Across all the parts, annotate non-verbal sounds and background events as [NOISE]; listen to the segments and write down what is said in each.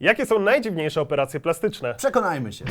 Jakie są najdziwniejsze operacje plastyczne? Przekonajmy się.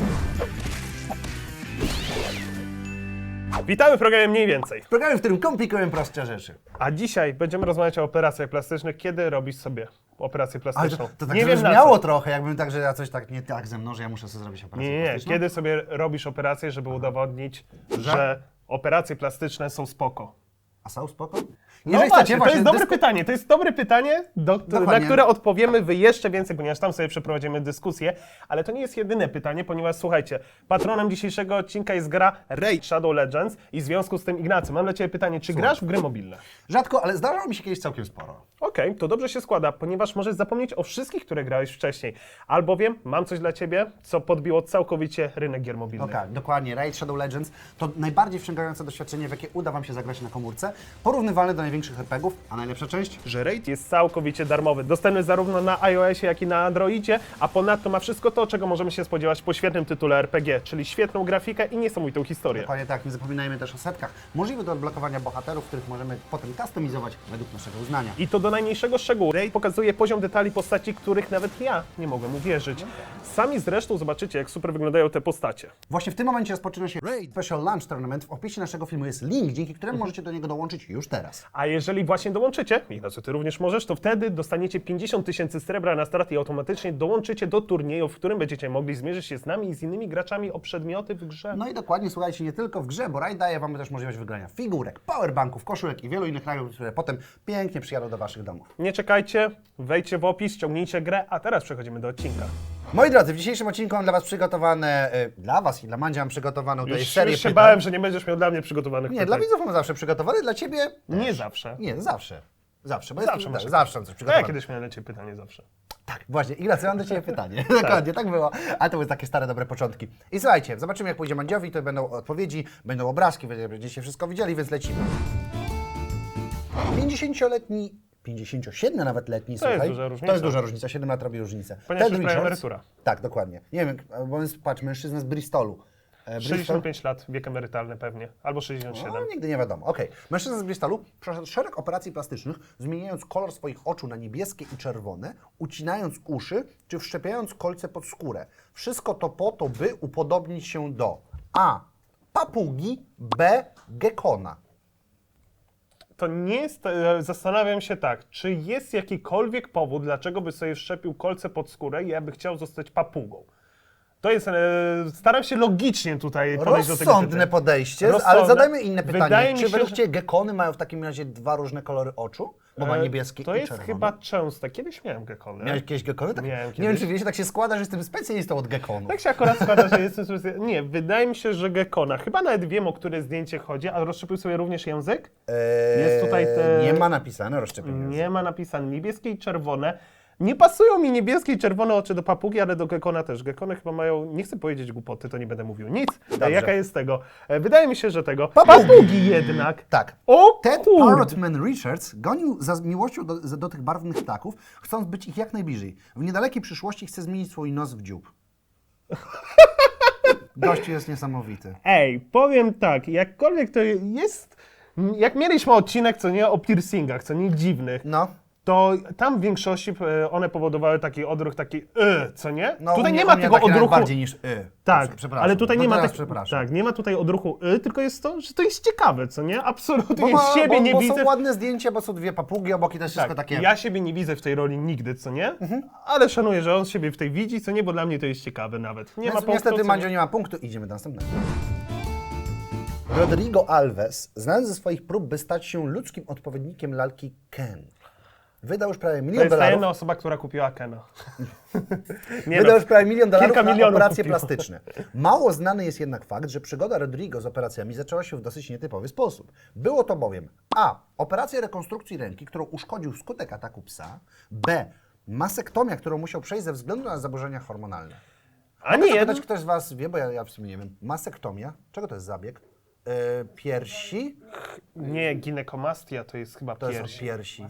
Witamy w programie Mniej Więcej. W programie, w którym komplikujemy prostsze rzeczy. A dzisiaj będziemy rozmawiać o operacjach plastycznych. Kiedy robisz sobie operację Ale plastyczną? to, to tak nie wiem na co. trochę, jakbym tak, że ja coś tak nie tak ze mną, że ja muszę sobie zrobić operację Nie, nie, nie. plastyczną. Kiedy sobie robisz operację, żeby udowodnić, że operacje plastyczne są spoko? A są spoko? No właśnie, to jest dobre pytanie. To jest dobre pytanie, do, na Dokładnie. które odpowiemy wy jeszcze więcej, ponieważ tam sobie przeprowadzimy dyskusję. Ale to nie jest jedyne pytanie, ponieważ słuchajcie, patronem dzisiejszego odcinka jest gra Raid Shadow Legends i w związku z tym Ignacy, mam dla Ciebie pytanie, czy grasz w gry mobilne? Rzadko, ale zdarzało mi się kiedyś całkiem sporo. Okej, to dobrze się składa, ponieważ możesz zapomnieć o wszystkich, które grałeś wcześniej. Albowiem mam coś dla Ciebie, co podbiło całkowicie rynek gier mobilnych. No tak, dokładnie. Raid Shadow Legends to najbardziej wciągające doświadczenie, w jakie uda Wam się zagrać na komórce, porównywalne do największych RPGów, a najlepsza część? że Raid jest całkowicie darmowy. Dostępny zarówno na iOSie, jak i na Androidzie, a ponadto ma wszystko to, czego możemy się spodziewać po świetnym tytule RPG, czyli świetną grafikę i niesamowitą historię. Dokładnie tak, nie zapominajmy też o setkach. Możliwe do odblokowania bohaterów, których możemy potem customizować według naszego uznania. I to do najmniejszego szczegółu. Raid pokazuje poziom detali postaci, których nawet ja nie mogłem uwierzyć. Sami zresztą zobaczycie, jak super wyglądają te postacie. Właśnie w tym momencie rozpoczyna się Raid Special Launch Tournament. W opisie naszego filmu jest link, dzięki któremu możecie do niego dołączyć już teraz. A jeżeli właśnie dołączycie, Ignacy, ty również możesz, to wtedy dostaniecie 50 tysięcy srebra na start i automatycznie dołączycie do turnieju, w którym będziecie mogli zmierzyć się z nami i z innymi graczami o przedmioty w grze. No i dokładnie, słuchajcie, nie tylko w grze, bo Raid daje Wam też możliwość wygrania figurek, powerbanków, koszulek i wielu innych nagród, które potem pięknie przyjadą do Waszych domów. Nie czekajcie, wejdźcie w opis, ściągnijcie grę, a teraz przechodzimy do odcinka. Moi drodzy, w dzisiejszym odcinku mam dla Was przygotowane, y, dla Was i dla Mandzia mam przygotowaną tutaj Już, serię już się pytań. bałem, że nie będziesz miał dla mnie przygotowanych Nie, pytań. dla widzów mam zawsze przygotowane, dla Ciebie Nie zawsze. nie, zawsze. Zawsze, bo Zawsze jest, masz- tak, zawsze mam coś No ja przygotowane. kiedyś miałem dla Ciebie pytanie zawsze. Tak, właśnie. Ignacy, mam do Ciebie [LAUGHS] pytanie. Dokładnie, tak było. Ale to były takie stare, dobre początki. I słuchajcie, zobaczymy jak pójdzie Mandziowi, to będą odpowiedzi, będą obrazki, będziecie wszystko widzieli, więc lecimy. 50-letni, 57 nawet letni, To jest słuchaj. duża różnica. To jest duża różnica, 7 lat robi różnicę. Ponieważ Ted już prawie emerytura. Tak, dokładnie. Nie wiem, bo jest, patrz, mężczyzna z Bristolu. E, Bristol- 65 lat, wiek emerytalny pewnie, albo 67. no, nigdy nie wiadomo. Okej. Mężczyzna z Bristolu przeszedł szereg operacji plastycznych, zmieniając kolor swoich oczu na niebieskie i czerwone, ucinając uszy czy wszczepiając kolce pod skórę. Wszystko to po to, by upodobnić się do A. Papugi, B. Gekona. To nie jest, e, zastanawiam się tak, czy jest jakikolwiek powód, dlaczego by sobie wszczepił kolce pod skórę i ja by chciał zostać papugą. To jest, e, staram się logicznie tutaj podejść do tego Rozsądne podejście, ale Rozsądne. zadajmy inne Wydaje pytanie. mi Czy się, według Ciebie gekony mają w takim razie dwa różne kolory oczu? Bo ma E, niebieskie To i jest czerwone. chyba częste. Kiedyś miałem gekony. Miałeś jakieś gekony? Tak? Miałem Nie wiem, kiedyś. czy wiecie, tak się składa, że jestem specjalistą od gekonów. Tak się akurat składa, że jestem specjal- [LAUGHS] Nie, wydaje mi się, że gekona. Chyba nawet wiem, o które zdjęcie chodzi, a rozszczepił sobie również język? Eee, Jest tutaj te- Nie ma napisane rozszczepienie. Nie ma napisane niebieskie i czerwone. Nie pasują mi niebieskie i czerwone oczy do papugi, ale do gekona też. Gekony chyba mają, nie chcę powiedzieć głupoty, to nie będę mówił nic. E, Jaka jest tego? E, Wydaje mi się, że tego. Papugi. jednak. Tak. O Ted kurde. Parrotman Richards gonił za miłością do, za- do tych barwnych ptaków, chcąc być ich jak najbliżej. W niedalekiej przyszłości chce zmienić swój nos w dziób. [LAUGHS] Gościu jest niesamowity. Ej, powiem tak, jakkolwiek to jest... Jak mieliśmy odcinek, co nie, o piercingach, co nie dziwnych, No. To tam w większości e, one powodowały taki odruch, taki y, co nie? no tutaj nie ma tego nawet odruchu. bardziej niż y. Tak, przepraszam. ale tutaj No nie ma tak, przepraszam. tak, nie ma tutaj odruchu y, tylko jest to, że to jest ciekawe, co nie? Absolutnie Bo, ma, siebie bo, nie bo widzę. są ładne zdjęcia, bo są dwie papugi obok i to jest wszystko tak, takie... ja siebie nie widzę w tej roli nigdy, co nie? Mhm. Ale szanuję, że on siebie w tej widzi, co nie, bo dla mnie to jest ciekawe nawet. Nie ma Więc punktu, niestety Mandzio nie ma punktu, idziemy do następnego. Rodrigo Alves, znany ze swoich prób, by stać się ludzkim odpowiednikiem lalki Ken. Wydał już prawie To milion jest ta dolarów. jedna osoba, która kupiła Kena. [LAUGHS] nie Wydał no, już prawie milion dolarów kilka na operacje kupiło. plastyczne. Mało znany jest jednak fakt, że przygoda Rodrigo z operacjami zaczęła się w dosyć nietypowy sposób. Było to bowiem A. Operacja rekonstrukcji ręki, którą uszkodził wskutek ataku psa. B. Masektomia, którą musiał przejść ze względu na zaburzenia hormonalne. A nie, zapytać, ktoś z Was wie, bo ja, ja w sumie nie wiem. Masektomia? Czego to jest zabieg? Yy, piersi? nie, ginekomastia to jest chyba To piersi. są piersi.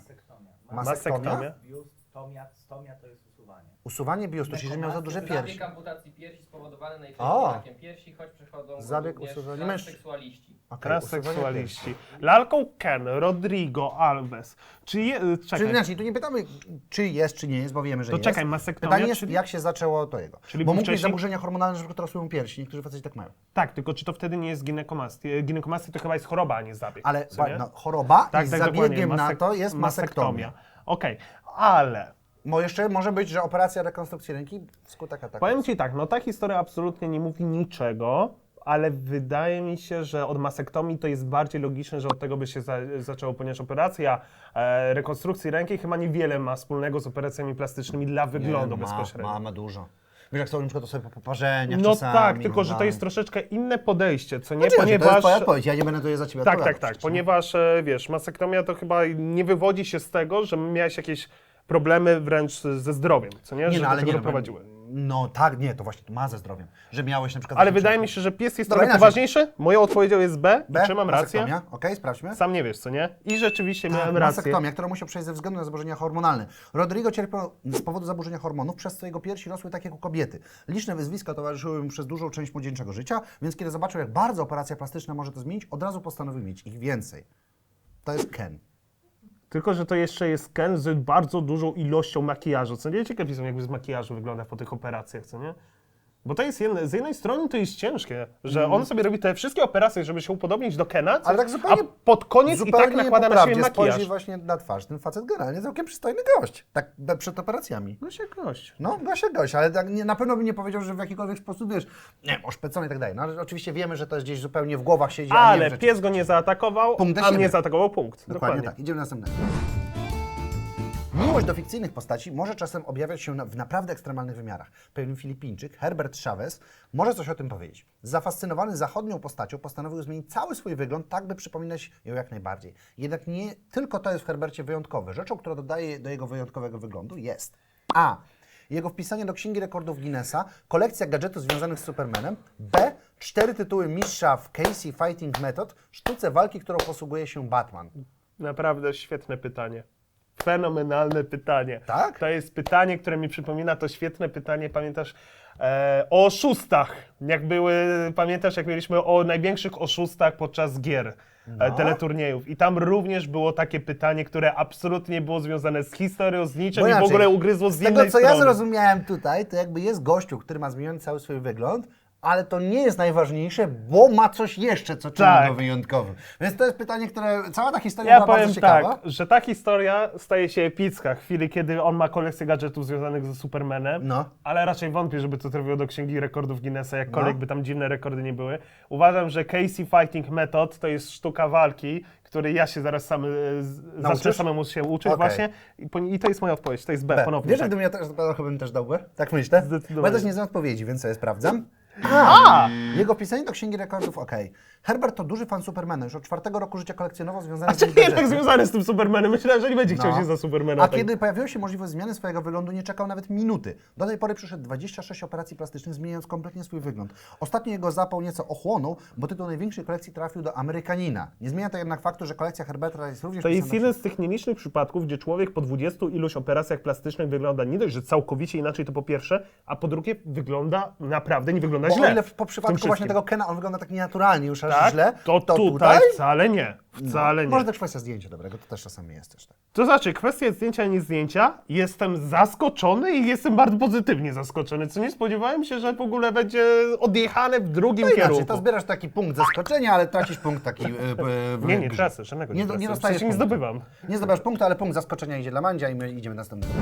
Masektomia. Masektomia? Biust, tomia, stomia to jest usuwanie. Usuwanie biustu, czyli że miał za duże piersi. Zabieg amputacji piersi spowodowany najczęściej O! rakiem piersi, choć przechodzą Zabieg również usuwania mężczyzn. transseksualiści. Transseksualiści. Lalką Ken, Rodrigo, Alves. Czy je, piersi. czekaj, Czyli inaczej, tu nie pytamy, czy jest, czy nie jest, bo wiemy, że To jest. czekaj, masektomia, Pytanie jest, czyli- jak się zaczęło to jego. Czyli bo był mógł mieć wcześniej- zaburzenia hormonalne, że rosły piersi. Niektórzy faceci tak mają. tak, tylko czy to wtedy nie jest ginekomastia? Ginekomastia to chyba jest choroba, a nie zabieg. Ale co nie? no, choroba tak, i tak, zabiegiem dokładnie. na Masek- to jest masektomia. Okej, ale Bo jeszcze może być, że operacja rekonstrukcji ręki wskutek ataku. powiem Ci tak, no ta historia absolutnie nie mówi niczego, ale wydaje mi się, że od masektomii to jest bardziej logiczne, że od tego by się za, zaczęło, ponieważ operacja e, rekonstrukcji ręki chyba niewiele ma wspólnego z operacjami plastycznymi dla wyglądu ma, bezpośrednio. ma, ma dużo. Wiesz, jak są na przykład to sobie po poparzeniach No czasami, tak, tylko że to no. jest troszeczkę inne podejście, co nie, Znaczy, to jest ponieważ... twoja odpowiedź, ja nie będę tutaj za ciebie Tak, tak, tak, ponieważ e, wiesz, masektomia to chyba nie wywodzi się z tego, że miałeś jakieś problemy wręcz ze zdrowiem, co nie, Nie, że no, ale nie, no. No tak, nie, to właśnie to ma ze zdrowiem. Że miałeś na przykład... Ale wydaje mi się, że pies jest Dobra, trochę inaczej. poważniejszy. Moją odpowiedzią jest B, B, i czy mam rację? Okej, sprawdźmy. Sam nie wiesz, co nie? I rzeczywiście Tak, miałem rację. masektomia, którą musiał przejść ze względu na zaburzenia hormonalne. Rodrigo cierpiał z powodu zaburzenia hormonów, przez co jego piersi rosły tak jak u kobiety. Liczne wyzwiska towarzyszyły mu przez dużą część młodzieńczego życia, więc kiedy zobaczył, jak bardzo operacja plastyczna może to zmienić, od razu postanowił mieć ich więcej. To jest Ken. Tylko, że to jeszcze jest Ken z bardzo dużą ilością makijażu. Co nie ciekawi są, jakby z makijażu wygląda po tych operacjach, co nie? Bo to jest jedne, z jednej strony to jest ciężkie, że on sobie robi te wszystkie operacje, żeby się upodobnić do Kena, co- Mhm. Ale tak zupełnie- a pod koniec i tak nakłada na siebie makijaż. spojrzyj właśnie na twarz. Ten facet generalnie całkiem przystojny gość. Tak be- przed operacjami. No się gość. No, gość gość, ale tak nie, na pewno bym nie powiedział, że w jakikolwiek sposób, wiesz, nie, oszpecony i tak dalej. No ale oczywiście wiemy, że to jest gdzieś zupełnie w głowach siedzi, a nie w Ale rzeczy. pies go nie zaatakował, Punkt dla a siebie. mnie zaatakował punkt. Dokładnie, tak. Idziemy na następnego. Miłość do fikcyjnych postaci może czasem objawiać się w naprawdę ekstremalnych wymiarach. Pewien Filipińczyk, Herbert Chavez, może coś o tym powiedzieć. Zafascynowany zachodnią postacią postanowił zmienić cały swój wygląd tak, by przypominać ją jak najbardziej. Jednak nie tylko to jest w Herbercie wyjątkowe. Rzeczą, która dodaje do jego wyjątkowego wyglądu jest A. Jego wpisanie do Księgi Rekordów Guinnessa, kolekcja gadżetów związanych z Supermanem. B. Cztery tytuły mistrza w Casey Fighting Method, sztuce walki, którą posługuje się Batman. Naprawdę świetne pytanie. Fenomenalne pytanie. Tak? To jest pytanie, które mi przypomina to świetne pytanie, pamiętasz, e, o oszustach. Jak były, pamiętasz, jak mieliśmy o największych oszustach podczas gier. E, No. teleturniejów. I tam również było takie pytanie, które absolutnie nie było związane z historią, z niczym Bo i w inaczej, ogóle ugryzło z, Z innej tego, co strony. ja zrozumiałem tutaj, to jakby jest gościu, który ma zmieniony cały swój wygląd, ale to nie jest najważniejsze, bo ma coś jeszcze, co czyni Tak. go wyjątkowym. Więc to jest pytanie, które, cała ta historia Ja była powiem bardzo ciekawa. tak, że ta historia staje się epicka w chwili, kiedy on ma kolekcję gadżetów związanych ze Supermanem, No. ale raczej wątpię, żeby to trafiło do Księgi Rekordów Guinnessa, jakkolwiek No. by tam dziwne rekordy nie były. Uważam, że Casey Fighting Method to jest sztuka walki, której ja się zaraz sam, e, zacznę samemu się uczyć Okej. właśnie I, to jest moja odpowiedź, to jest B, B. ponownie. Wiesz, tak. gdybym ja też trochę bym też dał B? Tak myślę? Zdecydowanie. Bo ja też nie znam odpowiedzi, więc sobie sprawdzam. A! Jego wpisanie do Księgi Rekordów, okej. Herbert to duży fan Supermana, już od czwartego roku życia kolekcjonował związane A z nim nie jednak gadżety. związany z tym Supermanem? Myślałem, że nie będzie chciał No. się za Supermana. A tak- kiedy pojawiła się możliwość zmiany swojego wyglądu, nie czekał nawet minuty. Do tej pory przeszedł 26 operacji plastycznych, zmieniając kompletnie swój wygląd. Ostatnio jego zapał nieco ochłonął, bo tytuł największej kolekcji trafił do Amerykanina. Nie zmienia to jednak faktu, że kolekcja Herberta jest również To jest pisana jeden z tych nielicznych przypadków, gdzie człowiek po 20 iluś operacjach plastycznych wygląda nie dość, że całkowicie inaczej to po pierwsze, a po drugie wygląda naprawdę, nie wygląda Bo źle. o ile w, po w tym przypadku właśnie tego Kena on wygląda tak nienaturalnie, już aż tak, źle, to, tutaj, wcale nie. Wcale nie. Może to kwestia zdjęcia dobrego, to też czasami jest też tak. To znaczy, kwestia zdjęcia, nie zdjęcia, jestem zaskoczony i jestem bardzo pozytywnie zaskoczony, co nie spodziewałem się, że w ogóle będzie odjechane w drugim No inaczej, kierunku. to zbierasz taki punkt zaskoczenia, ale tracisz punkt taki yy, yy, w Nie, nie grze. tracę, żadnego nie, Nie, nie dostajesz nie zdobywam. Nie zdobywasz punktu, ale punkt zaskoczenia idzie dla Mandzia i my idziemy następnego.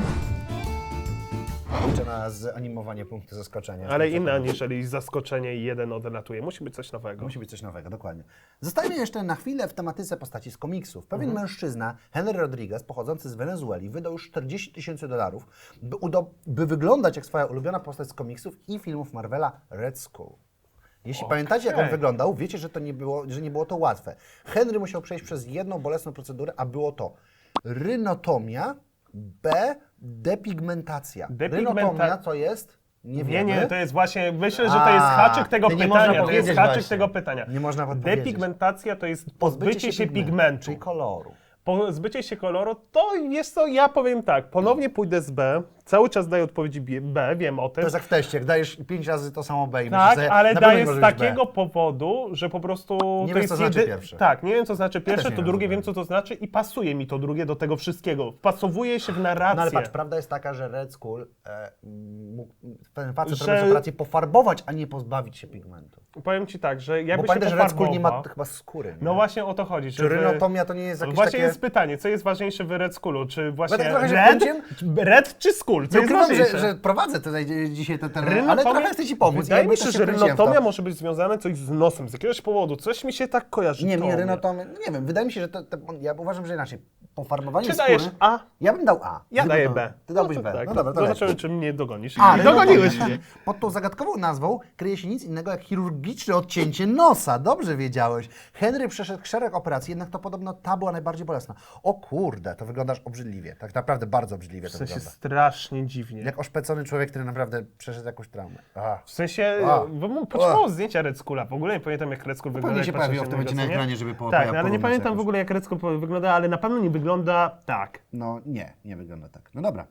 Liczę na zanimowanie punktu zaskoczenia. Ale pewien. aniżeli zaskoczenie i jeden odlatuje. Musi być coś nowego. Musi być coś nowego, dokładnie. Zostajmy jeszcze na chwilę w tematyce postaci z komiksów. Pewien Mhm. mężczyzna, Henry Rodriguez, pochodzący z Wenezueli, wydał już 40 tysięcy dolarów, by, by wyglądać jak swoja ulubiona postać z komiksów i filmów Marvela Red Skull. Jeśli pamiętacie, jak on wyglądał, wiecie, że, to nie było, że nie było to łatwe. Henry musiał przejść przez jedną bolesną procedurę, a było to rynotomia, B, depigmentacja. Depigmenta- Rynotomia to jest? Nie Nie, nie, to jest właśnie, myślę, że to jest haczyk tego nie pytania. To jest haczyk właśnie. tego pytania. Nie można podpowiedzieć. Depigmentacja to jest pozbycie się pigmentu, pigmentu. Czyli koloru. Po zbycie się koloru, to jest to, ja powiem tak, ponownie pójdę z B, cały czas daję odpowiedzi B, B wiem o To tym. jest jak w teście, jak dajesz pięć razy to samo B i Tak, myślisz ale na pewno daję nie z może być B. takiego powodu, że po prostu Nie to wiesz, jest co znaczy pierwsze. Tak, nie wiem co znaczy pierwsze, nie to wiem, drugie wiem co to znaczy i pasuje mi to drugie do tego wszystkiego. Wpasowuje się w narrację. No ale patrz, prawda jest taka, że Red Skull e, mógł ten facet Że- robiąc operację pofarbować, a nie pozbawić się pigmentu. Powiem ci tak, że jakby Bo się pamiętaj, że Red Skull nie ma pofarbował- chyba skóry. Nie? No właśnie o to chodzi. Czy żeby- rynotomia to nie jest jakieś Właśnie takie... jest pytanie, co jest ważniejsze w Red Skullu? Czy właśnie trochę się red, wkręciłem. red czy Skull? Co Nie jest ukrywam, że, że prowadzę tutaj dzisiaj ten temat, Rynotomia- ale trochę chcę Ci pomóc. Wydaje mi się, że to. rynotomia może być związana coś z nosem, z jakiegoś powodu. Coś mi się tak kojarzy. Nie, to nie, rynotomia, no nie wiem, wydaje mi się, że to, to, ja uważam, że inaczej. Pofarbowanie Czy skóry... dajesz A? Ja bym dał A. Ja daję B. Ty dałbyś to B. Tak. No dobra, to Zobaczymy, lecimy. czy mnie dogonisz. A, dogoniłeś mnie. [LAUGHS] Pod tą zagadkową nazwą kryje się nic innego jak chirurgiczne odcięcie nosa. Dobrze wiedziałeś. Henry przeszedł szereg operacji, jednak to podobno ta była najbardziej bolesna. O kurde, to wyglądasz obrzydliwie. Tak naprawdę bardzo obrzydliwie W to sensie wygląda. strasznie dziwnie. Jak oszpecony człowiek, który naprawdę przeszedł jakąś traumę. A. W sensie, A. bo mu potrzebało zdjęcia Red Skulla. W ogóle nie pamiętam, jak Red Skull wygląda. się jak patrzę pojawiło w tym momencie na nie? ekranie, żeby po- Tak, no, ale nie pamiętam jakoś. w ogóle, jak Red Skull wygląda, ale na pewno nie wygląda tak. No nie, nie wygląda tak. No dobra.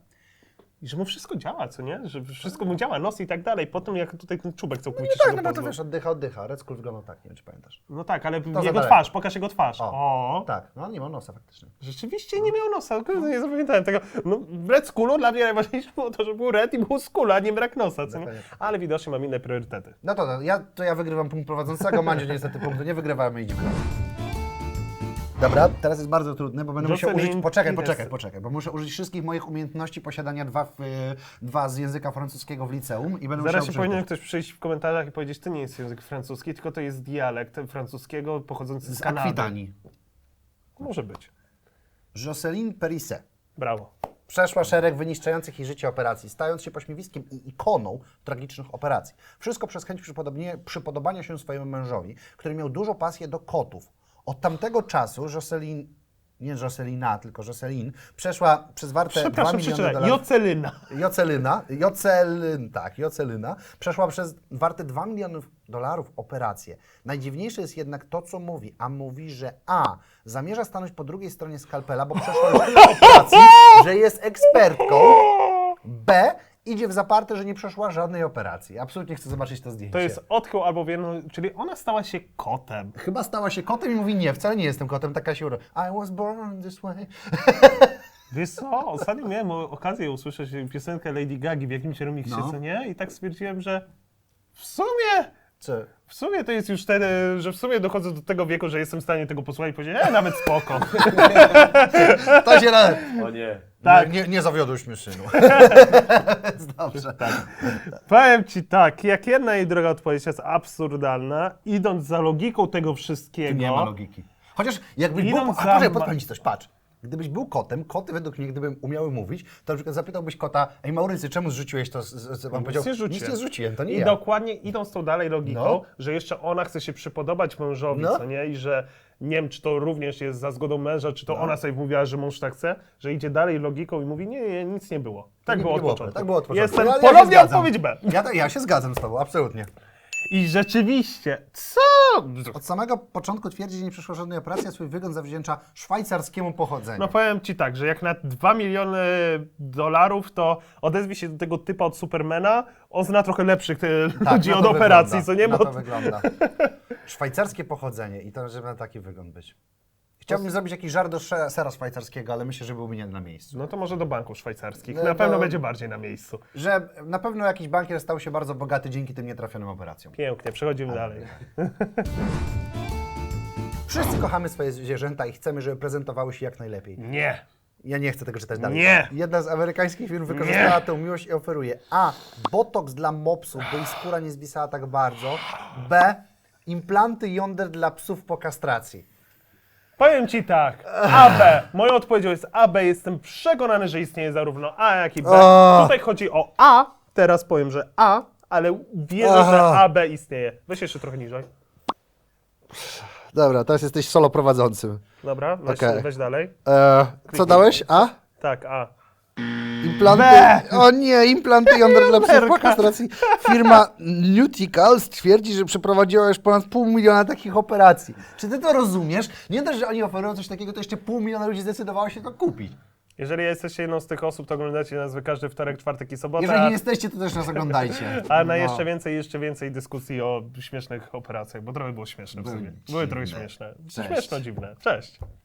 I że mu wszystko działa, co nie? Że wszystko mu działa, nos i tak dalej. Potem jak tutaj ten czubek całkowicie Tak, się no bo to wiesz, oddycha, oddycha. Red Skull wyglądał tak, nie wiem czy pamiętasz. No tak, ale jego twarz, pokaż jego twarz. O, O, Tak, no nie ma nosa faktycznie. Rzeczywiście nie miał nosa, nie zapamiętałem tego. No, Red Skullu dla mnie najważniejsze było to, że był Red i był Skull, a nie brak nosa, co nie? Ale widocznie mam inne priorytety. No to, to, ja, to ja wygrywam punkt prowadzącego, Mandziu niestety punktu nie wygrywamy i dalej. Dobra, teraz jest bardzo trudne, bo będę musiał Jocelyn użyć... Poczekaj, poczekaj, poczekaj, bo muszę użyć wszystkich moich umiejętności posiadania dwa, w, dwa z języka francuskiego w liceum i będę Zaraz musiał się powinien ktoś przyjść w komentarzach i powiedzieć, to nie jest język francuski, tylko to jest dialekt francuskiego pochodzący z, z Kanady. Akwitanii. Może być. Jocelyn Perisset. Brawo. Przeszła szereg wyniszczających jej życie operacji, stając się pośmiewiskiem i ikoną tragicznych operacji. Wszystko przez chęć przypodobania się swojemu mężowi, który miał dużo pasję do kotów. Od tamtego czasu Jocelyn, nie Jocelina, tylko Jocelyn, przeszła przez warte 2 Przepraszam, miliony dolarów. Jocelyna. Jocelyna, Jocelyn, tak, Jocelyna, przeszła przez warte 2 milionów dolarów operację. Najdziwniejsze jest jednak to, co mówi, a mówi, że A, zamierza stanąć po drugiej stronie skalpela, bo przeszła już tyle [LAUGHS] operacji, że jest ekspertką, B, idzie w zaparte, że nie przeszła żadnej operacji. Absolutnie chcę zobaczyć to zdjęcie. To jest odchył albo wierno, czyli ona stała się kotem. Chyba stała się kotem i mówi, nie, wcale nie jestem kotem, taka się urodziła. I was born this way. [LAUGHS] Wiesz co, ostatnio miałem okazję usłyszeć piosenkę Lady Gagi w jakimś remiksie, No. co nie? I tak stwierdziłem, że w sumie, Co? w sumie to jest już wtedy, że w sumie dochodzę do tego wieku, że jestem w stanie tego posłuchać i powiedzieć, e, nawet spoko. [LAUGHS] To się na... O nie. Tak. Nie, nie zawiodłeś mnie, synu. [LAUGHS] Dobrze. Powiem ci tak, jak jedna i druga odpowiedź jest absurdalna, idąc za logiką tego wszystkiego. Nie ma logiki. Chociaż jakbyś był... Idąc A za- poczekaj, podpowiem ci coś, patrz. Gdybyś był kotem, koty według mnie, gdyby umiały mówić, to na przykład zapytałbyś kota, ej Maurycy, czemu zrzuciłeś to? Z, z, on powiedział, nie rzuciłem. nic nie zrzuciłem, to nie I ja. dokładnie idąc tą dalej logiką, No. że jeszcze ona chce się przypodobać mężowi, No. co nie? I że nie wiem, czy to również jest za zgodą męża, czy to No. ona sobie mówiła, że mąż tak chce, że idzie dalej logiką i mówi, nie, nie, nic nie było. Tak Nie- było nie od było. Tak było od początku. Jestem Ja- ponownie odpowiedź B. Ja, ja się zgadzam z tobą, absolutnie. I rzeczywiście, co? Od samego początku twierdzi, że nie przeszła żadnej operacji, a swój wygląd zawdzięcza szwajcarskiemu pochodzeniu. No powiem ci tak, że jak na 2 miliony dolarów, to odezwij się do tego typa od Supermana, on zna trochę lepszych e, Tak, ludzi od operacji, wygląda, co nie? Bo to wygląda. Szwajcarskie pochodzenie i to, żeby na taki wygląd być. Chciałbym zrobić jakiś żart do sze- sera szwajcarskiego, ale myślę, że byłby nie na miejscu. No to może do banków szwajcarskich. No na pewno to- będzie bardziej na miejscu. Że na pewno jakiś bankier stał się bardzo bogaty dzięki tym nietrafionym operacjom. Pięknie, przechodzimy dalej. [LAUGHS] Wszyscy kochamy swoje zwierzęta i chcemy, żeby prezentowały się jak najlepiej. Nie. Ja nie chcę tego czytać dalej. Nie. Jedna z amerykańskich firm wykorzystała tę miłość i oferuje A. Botoks dla mopsów, by ich skóra nie zwisała tak bardzo. B. Implanty jąder dla psów po kastracji. Powiem ci tak, AB. Moją odpowiedzią jest AB. Jestem przekonany, że istnieje zarówno A, jak i B. O. Tutaj chodzi o A. Teraz powiem, że A, ale wierzę, że Aha. AB istnieje. Weź jeszcze trochę niżej. Dobra, teraz jesteś solo prowadzącym. Dobra, weź, Okej. weź dalej. E, co dałeś? A? Tak, A. Implanty, Be! o nie, implanty jąder dla psów po kastracji. Firma Nutical stwierdzi, że przeprowadziła już ponad pół miliona takich operacji. Czy ty to rozumiesz? Nie dość, że oni oferują coś takiego, to jeszcze pół miliona ludzi zdecydowało się to kupić. Jeżeli jesteście jedną z tych osób, to oglądacie nas wy każdy wtorek, czwartek i sobotę. Jeżeli a- nie jesteście, to też nas oglądajcie. [LAUGHS] A na No. jeszcze więcej, jeszcze więcej dyskusji o śmiesznych operacjach, bo trochę było śmieszne w Były sumie. Były trochę dziwne. śmieszne. Cześć. Śmieszno, dziwne. Cześć.